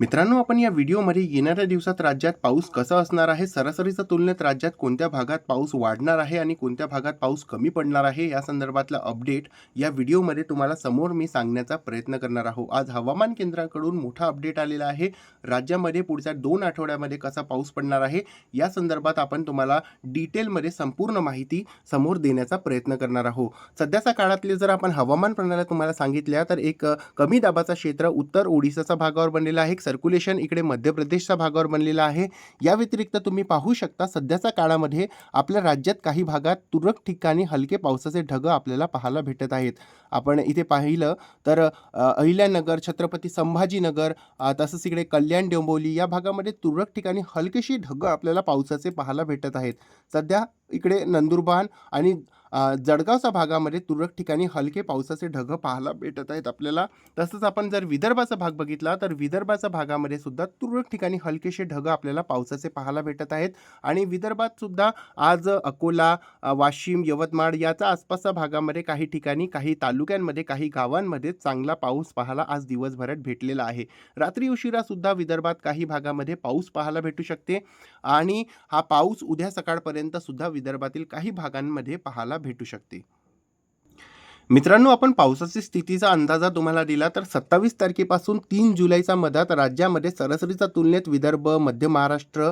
मित्रांनो आपण या व्हिडिओमध्ये येणाऱ्या दिवसात राज्यात पाऊस कसा असणार आहे सरासरीच्या तुलनेत राज्यात कोणत्या भागात पाऊस वाढणार आहे आणि कोणत्या भागात पाऊस कमी पडणार आहे या संदर्भातला अपडेट या व्हिडिओमध्ये तुम्हाला समोर मी सांगण्याचा प्रयत्न करणार आहोत आज हवामान केंद्राकडून मोठा अपडेट आलेला आहे. राज्यामध्ये पुढच्या दोन आठवड्यामध्ये कसा पाऊस पडणार आहे या संदर्भात आपण तुम्हाला डिटेलमध्ये संपूर्ण माहिती समोर देण्याचा प्रयत्न करणार आहोत सध्याच्या काळातले जर आपण हवामान प्रणाल्या तुम्हाला सांगितल्या तर एक कमी दाबाचा क्षेत्र उत्तर ओडिसाचा भागावर बनलेला आहे. सर्क्युलेशन इकडे मध्य प्रदेशच्या भागावर बनलेला आहे. या व्यतिरिक्त तुम्ही पाहू शकता सध्याच्या काळामध्ये आपल्या राज्यात काही भागात तुरळक ठिकाणी हलके पावसाचे ढग आपल्याला पाहायला भेटत आहेत. आपण इथे पाहिलं तर अहिल्यानगर छत्रपती संभाजीनगर तसंच इकडे कल्याण डोंबोली या भागामध्ये तुरळक ठिकाणी हलकेशी ढग आपल्याला पावसाचे पाहायला भेटत आहेत. सध्या इकडे नंदुरबार आणि जळगावच्या भागामध्ये तुरळक ठिकाणी हलके पावसाचे ढग पाहायला भेटत आहेत आपल्याला. तसंच आपण जर विदर्भाचा भाग बघितला तर विदर्भाच्या भागामध्ये सुद्धा तुरळक ठिकाणी हलकेसे ढग आपल्याला पावसाचे पाहायला भेटत आहेत. आणि विदर्भात सुद्धा आज अकोला वाशिम यवतमाळ याच्या आसपासच्या भागामध्ये काही ठिकाणी काही तालुक्यांमध्ये काही गावांमध्ये चांगला पाऊस पाहायला आज दिवसभरात भेटलेला आहे. रात्री उशिरा सुद्धा विदर्भात काही भागामध्ये पाऊस पाहायला भेटू शकते. आणि हा पाऊस उद्या सकाळपर्यंत सुद्धा विदर्भातील काही भागांमध्ये पाहायला भेटू शकते. मित्रांनो आपण पावसाची स्थितीचा अंदाजा तुम्हाला दिला तर सत्तावीस तारखेपासून तीन जुलैच्या मधात राज्यामध्ये सरासरीच्या तुलनेत विदर्भ मध्य महाराष्ट्र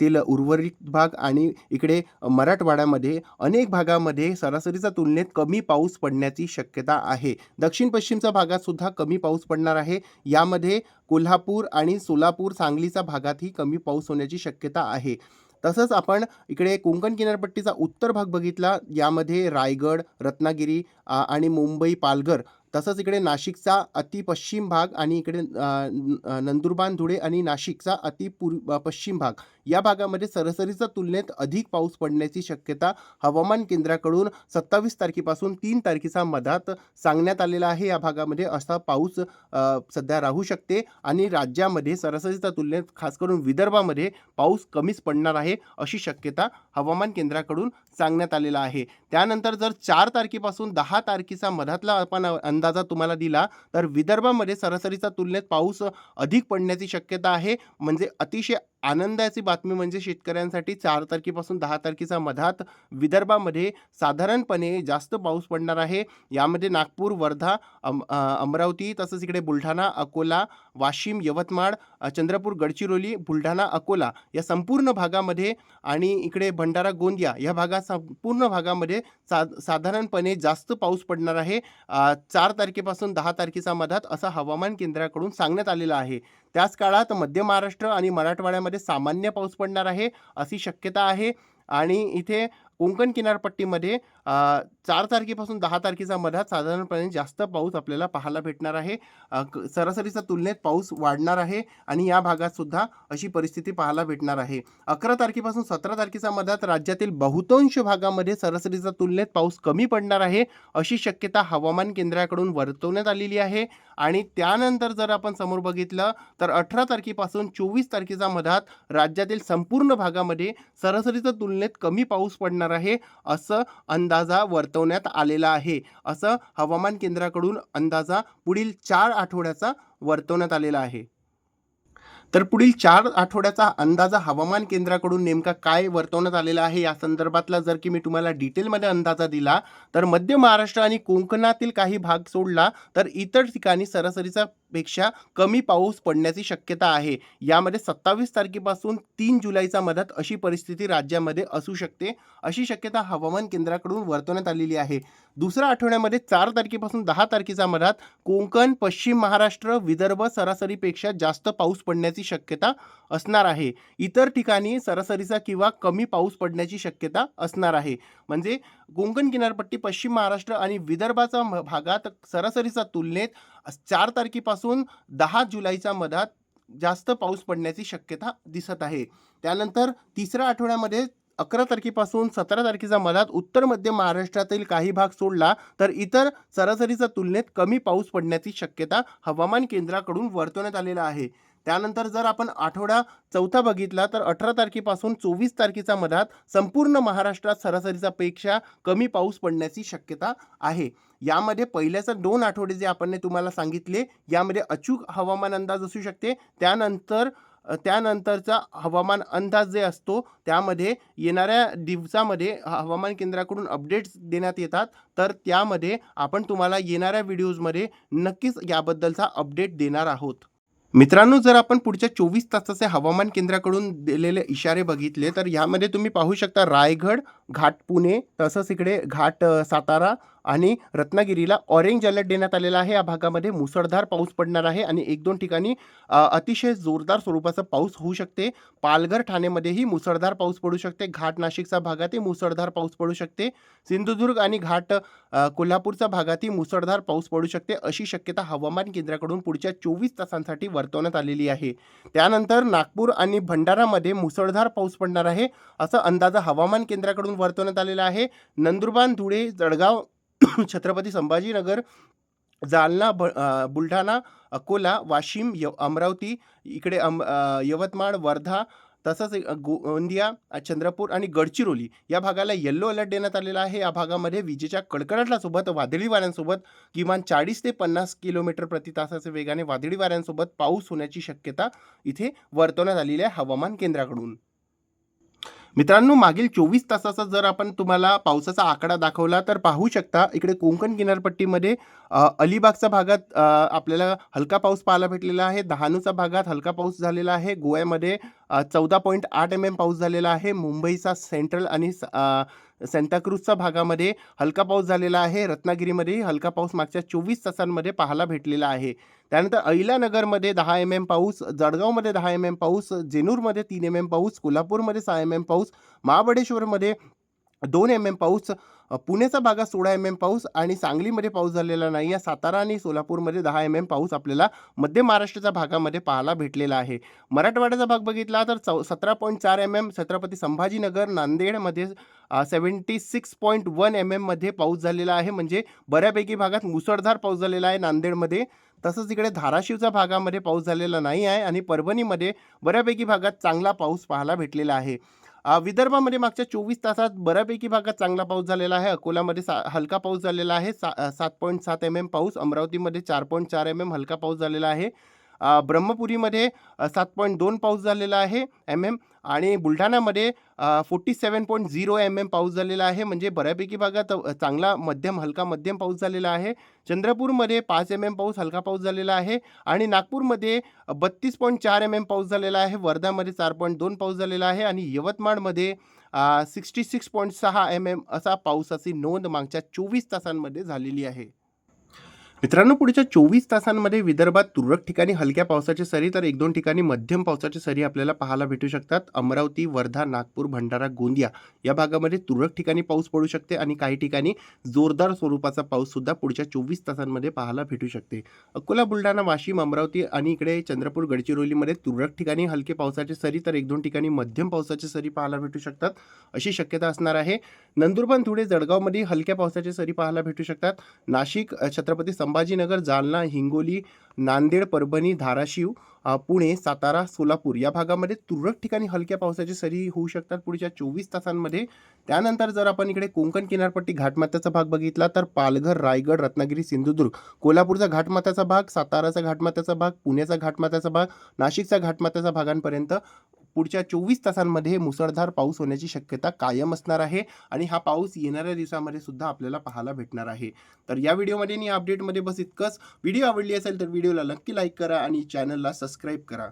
तील उर्वरित भाग आणि इकडे मराठवाड्यामध्ये अनेक भागामध्ये सरासरीच्या तुलनेत कमी पाऊस पडण्याची शक्यता आहे. दक्षिण पश्चिमच्या भागात सुद्धा कमी पाऊस पडणार आहे. यामध्ये कोल्हापूर आणि सोलापूर सांगलीच्या भागातही कमी पाऊस होण्याची शक्यता आहे. तसंच आपण इकडे कोकण किनारपट्टीचा उत्तर भाग बघितला यामध्ये रायगड रत्नागिरी आणि मुंबई पालघर तसंच इकडे नाशिकचा अतिपश्चिम भाग आणि इकडे न- नंदुरबार धुळे आणि नाशिकचा अति पूर्व पश्चिम भाग. या भागामध्ये सरासरीच्या तुलनेत अधिक पाऊस पडण्याची शक्यता हवामान केंद्राकडून सत्तावीस तारखेपासून तीन तारखेच्या मधात सांगण्यात आलेला आहे. या भागामध्ये असा पाऊस सध्या राहू शकते आणि राज्यामध्ये सरासरीच्या तुलनेत खास करून विदर्भामध्ये पाऊस कमीच पडणार आहे अशी शक्यता हवामान केंद्राकडून सांगण्यात आलेला आहे. त्यानंतर जर चार तारखेपासून दहा तारखेचा मधातला आपण अंदाजा तुम्हाला दिला तर विदर्भामध्ये सरासरीच्या तुलनेत पाऊस अधिक पडण्याची शक्यता आहे. म्हणजे अतिशय आनंदाची बातमी म्हणजे शेतकऱ्यांसाठी चार तारखेपासून दहा तारखेच्या मधात विदर्भामध्ये साधारणपणे जास्त पाऊस पडणार आहे. यामध्ये नागपूर वर्धा अम अमरावती तसंच इकडे बुलढाणा अकोला वाशिम यवतमाळ चंद्रपूर गडचिरोली बुलढाणा अकोला या संपूर्ण भागामध्ये आणि इकडे भंडारा गोंदिया या भागात संपूर्ण भागामध्ये सा साधारणपणे जास्त पाऊस पडणार आहे. चार तारखेपासून दहा तारखेचा मधात असा हवामान केंद्राकडून सांगण्यात आलेलं आहे. त्याच काळात मध्य महाराष्ट्र आणि मराठवाड्यामध्ये सामान्य पाऊस पडणार आहे अशी शक्यता आहे. आणि इथे कोकण किनारपट्टीमध्ये चार तारखेपासून दहा तारखेच्या मधात साधारणपणे जास्त पाऊस आपल्याला पाहायला भेटणार आहे. क- सरासरीच्या तुलनेत पाऊस वाढणार आहे आणि या भागात सुद्धा अशी परिस्थिती पाहायला भेटणार आहे. अकरा तारखेपासून सतरा तारखेच्या मधात राज्यातील बहुतांश भागामध्ये सरासरीच्या तुलनेत पाऊस कमी पडणार आहे. अशी शक्यता हवामान केंद्राकडून वर्तवण्यात आलेली आहे आणि त्यानंतर जर आपण समोर बघितलं तर अठरा तारखेपासून चोवीस तारखेच्या मधात राज्यातील संपूर्ण भागामध्ये सरासरीच्या तुलनेत कमी पाऊस पडणार आहे असं अंदाजा वर्तवण्यात आलेला आहे. असं हवामान केंद्राकडून अंदाजा पुढील चार आठवड्याचा वर्तवण्यात आलेला आहे. तर पुढील चार आठवड्याचा अंदाजा हवामान केंद्राकडून नेमका काय वर्तवण्यात आलेला आहे या संदर्भातला जर की मी तुम्हाला डिटेलमध्ये अंदाजा दिला तर मध्य महाराष्ट्र आणि कोकणातील काही भाग सोडला तर इतर ठिकाणी सरासरीचा पेक्षा कमी पाऊस पडण्याची शक्यता आहे. यामध्ये सत्तावीस तारखेपासून तीन जुलैच्या मधात अशी परिस्थिती राज्यामध्ये असू शकते अशी शक्यता हवामान केंद्राकडून वर्तवण्यात आलेली आहे. दुसऱ्या आठवड्यामध्ये चार तारखेपासून दहा तारखेच्या मधात कोकण पश्चिम महाराष्ट्र विदर्भ सरासरीपेक्षा जास्त पाऊस पडण्याची शक्यता असणार आहे. इतर ठिकाणी सरासरीचा किंवा कमी पाऊस पडण्याची शक्यता असणार आहे. म्हणजे कोकण किनारपट्टी पश्चिम महाराष्ट्र आणि विदर्भाचा म- भागात सरासरीच्या तुलनेत चार तारखेपासून दहा जुलैच्या मधात जास्त पाऊस पडण्याची शक्यता दिसत आहे. त्यानंतर तिसऱ्या आठवड्यामध्ये अकरा तारखेपासून सतरा तारखेच्या मधात उत्तर मध्य महाराष्ट्रातील काही भाग सोडला तर इतर सरासरीच्या तुलनेत कमी पाऊस पडण्याची शक्यता हवामान केंद्राकडून वर्तवण्यात आलेला आहे. त्यानंतर जर आपण आठवडा चौथा बघितला तर अठरा तारखेपासून चोवीस तारखेचा मधात संपूर्ण महाराष्ट्रात सरासरीचा पेक्षा कमी पाऊस पडण्याची शक्यता आहे. यामध्ये पहिल्याचं दोन आठवडे जे आपण तुम्हाला सांगितले यामध्ये अचूक हवामान अंदाज असू शकते. त्यानंतर त्यानंतरचा हवामान अंदाज जे असतो त्यामध्ये येणाऱ्या दिवसामध्ये हवामान केंद्राकडून अपडेट्स देण्यात येतात. तर त्यामध्ये आपण तुम्हाला येणाऱ्या व्हिडिओजमध्ये नक्कीच याबद्दलचा अपडेट देणार आहोत. मित्रांनो जर आपण पुढच्या चोवीस तासाचे हवामान केंद्राकडून दिलेले इशारे बघितले तर यामध्ये तुम्ही पाहू शकता रायगड घाट पुणे तसंच इकडे घाट सातारा आणि रत्नागिरीला ऑरेंज अलर्ट देण्यात आलेला आहे. या भागामध्ये मुसळधार पाऊस पडणार आहे आणि एक दोन ठिकाणी अतिशय जोरदार स्वरूपाचा पाऊस होऊ शकते. पालघर ठाणेमध्येही मुसळधार पाऊस पडू शकते. घाट नाशिकचा भागातही मुसळधार पाऊस पडू शकते. सिंधुदुर्ग आणि घाट कोल्हापूरचा कोल्हापूरच्या भागातही मुसळधार पाऊस पडू शकते अशी शक्यता हवामान केंद्राकडून पुढच्या चोवीस तासांसाठी वर्तवण्यात आलेली आहे. त्यानंतर नागपूर आणि भंडारामध्ये मुसळधार पाऊस पडणार आहे असं अंदाज हवामान केंद्राकडून वर्तवण्यात आलेला आहे. नंदुरबार धुळे जळगाव छत्रपती संभाजीनगर जालना ब बुलढाणा अकोला वाशिम य अमरावती इकडे अम यवतमाळ वर्धा तसंच गोंदिया चंद्रपूर आणि गडचिरोली या भागाला येल्लो अलर्ट देण्यात आलेला आहे. या भागामध्ये विजेच्या कडकडाटासोबत वादळी वाऱ्यांसोबत किमान चाळीस ते पन्नास किलोमीटर प्रति तासाच्या वेगाने वादळी वाऱ्यांसोबत पाऊस होण्याची शक्यता इथे वर्तवण्यात आलेली आहे हवामान केंद्राकडून. मित्रांनो मागील चोवीस तासाचा जर आपण तुम्हाला पावसाचा आकडा दाखवला तर पाहू शकता इकडे कोकण किनारपट्टीमध्ये अलिबागच्या भागात आपल्याला हलका पाऊस पाहायला भेटलेला आहे. डहाणूच्या भागात हलका पाऊस झालेला आहे. गोव्यामध्ये चौदा पॉईंट आठ एम एम पाऊस झालेला आहे. मुंबईचा सेंट्रल आणि स- सेंटाक्रूजच्या भागामध्ये हलका पाऊस झालेला आहे. रत्नागिरीमध्येही हलका पाऊस मागच्या चोवीस तासांमध्ये पाहायला भेटलेला आहे. त्यानंतर अहिल्यानगरमध्ये दहा एम एम पाऊस जळगावमध्ये दहा एम एम पाऊस जेनूरमध्ये तीन एम एम पाऊस कोल्हापूरमध्ये सहा एम एम पाऊस महाबळेश्वरमध्ये दोन एम एम पाऊस पुण्याचा भागात सोळा एम एम पाऊस आणि सांगलीमध्ये पाऊस झालेला नाही. आहे सातारा आणि सोलापूरमध्ये दहा एम एम पाऊस आपल्याला मध्य महाराष्ट्राच्या भागामध्ये पाहायला भेटलेला आहे. मराठवाड्याचा भाग बघितला तर चौ सतरा पॉईंट चार एम एम छत्रपती संभाजीनगर नांदेडमध्ये seventy six point one M एममध्ये पाऊस झालेला आहे. म्हणजे बऱ्यापैकी भागात मुसळधार पाऊस झालेला आहे नांदेडमध्ये. तसंच इकडे धाराशिवच्या भागामध्ये पाऊस झालेला नाही आहे आणि परभणीमध्ये बऱ्यापैकी भागात चांगला पाऊस पाहायला भेटलेला आहे. विदर्भामध्ये मागच्या चोवीस तासात बऱ्यापैकी भागात चांगला पाऊस झालेला आहे. अकोल्यामध्ये सा हलका पाऊस झालेला आहे. सा सात पॉईंट सात एम एम पाऊस. अमरावतीमध्ये चार पॉईंट चार एम एम हलका पाऊस झालेला आहे. ब्रह्मपुरीमध्ये सात पॉईंट दोन पाऊस झालेला आहे एम एम आणि बुलढाण्यामध्ये forty seven point zero M M पाऊस झालेला आहे. म्हणजे बऱ्यापैकी भागात चांगला मध्यम हलका मध्यम पाऊस झालेला आहे. चंद्रपूरमध्ये पाच एम एम पाऊस हलका पाऊस झालेला आहे. आणि नागपूरमध्ये बत्तीस पॉईंट चार एम एम पाऊस झालेला आहे. वर्ध्यामध्ये चार पॉईंट दोन पाऊस झालेला आहे. आणि यवतमाळमध्ये सिक्स्टी सिक्स पॉईंट सहा एम एम असा पावसाची नोंद मागच्या चोवीस तासांमध्ये झालेली आहे. मित्रांनो पुढच्या चोवीस तासांमध्ये विदर्भात तुरळक ठिकाणी हलक्या पावसाचे सरी तर एक दोन ठिकाणी मध्यम पावसाची सरी आपल्याला पाहायला भेटू शकतात. अमरावती वर्धा नागपूर भंडारा गोंदिया या भागामध्ये तुरळक ठिकाणी पाऊस पडू शकते आणि काही ठिकाणी जोरदार स्वरूपाचा पाऊस सुद्धा पुढच्या चोवीस तासांमध्ये पाहायला भेटू शकते. अकोला बुलढाणा वाशिम अमरावती आणि इकडे चंद्रपूर गडचिरोलीमध्ये तुरळक ठिकाणी हलके पावसाचे सरी तर एक दोन ठिकाणी मध्यम पावसाचे सरी पाहायला भेटू शकतात. अशी शक्यता असणार आहे. नंदुरबार धुळे जळगावमध्ये हलक्या पावसाचे सरी पाहायला भेटू शकतात. नाशिक छत्रपती छत्रपती संभाजीनगर जालना हिंगोली नांदेड परभणी धाराशिव पुणे सातारा सोलापूर या भागामध्ये तुरळक ठिकाणी हलक्या पावसाची सरी होऊ शकतात पुढच्या चोवीस तासांमध्ये. त्यानंतर जर आपण इकडे कोकण किनारपट्टी घाटमाथ्याचा भाग बघितला तर पालघर रायगड रत्नागिरी सिंधुदुर्ग कोल्हापूरचा घाटमाथ्याचा भाग साताराचा घाटमाथ्याचा भाग पुण्याचा घाटमाथ्याचा भाग नाशिकचा घाटमाथ्याचा भागांपर्यंत पुढच्या चोवीस तासांमध्ये मुसळधार पाऊस होण्याची शक्यता कायम असणार आहे आणि हा पाऊस येणाऱ्या दिवसामध्ये सुद्धा आपल्याला पाहायला भेटणार आहे. तर या व्हिडिओमध्ये आणि अपडेटमध्ये बस इतकंच. व्हिडिओ आवडली असेल तर व्हिडिओला नक्की लाईक करा आणि चॅनलला सबस्क्राईब करा.